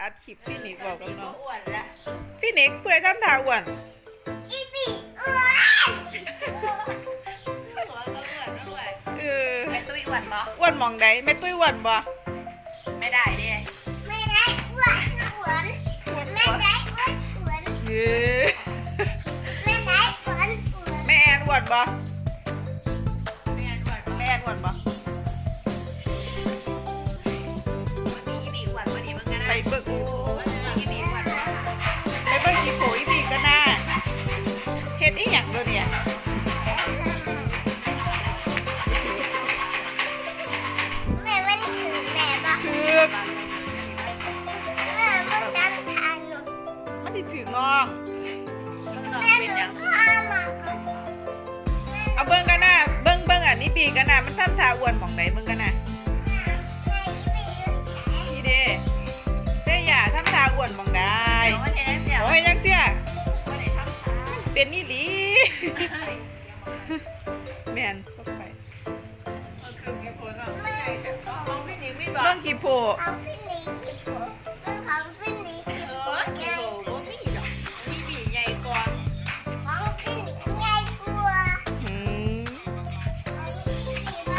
อัดคลิปพี่นิกบอกกับน้องอ้วนละพี่นิกเพื่อทำทาอ้วนอีปีอ้วนหัวก็อ้วนอ้วนเออไอ้ตุ้ยอ้วนบ่อ้วนหมองใดไม่ตุ้ยอ้วนบ่ไม่ได้ดิไม่ได้อ้วนอ้วนไม่ได้อ้วนอ้วนเออไม่ได้อ้วนอ้วนแม่แอนอ้วนบ่ไม่อ้วนบ่แม่แอนอ้วนบ่ ดอีหยังเด้อเนี่ยแม่มันถึงแม่ปะคือแม่มันดันทางหนูมันสิถึงน้องมึงนอนแม่เป็นหนูยังพามาก่อนเอาเบิ่งกันน่ะเบิ่งเบิ่งอันนี้ปีกันน่ะมันทำทาอ้วนหมอง เป็นนี่หลีแม่นเข้าไปมันคือมีคนอะไม่ใช่แต่ของพี่นิกไม่บอกเบิ่งขี้โผเอาฟินนี่คิดผมของฟินนี่คิดเอผอมโอ้โหมีดอกมีบีใหญ่ก่อนของฟินนี่ใหญ่กว่าอืม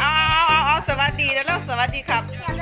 เอาเอาเอาเอาสวัสดีแล้วแล้วสวัสดีครับส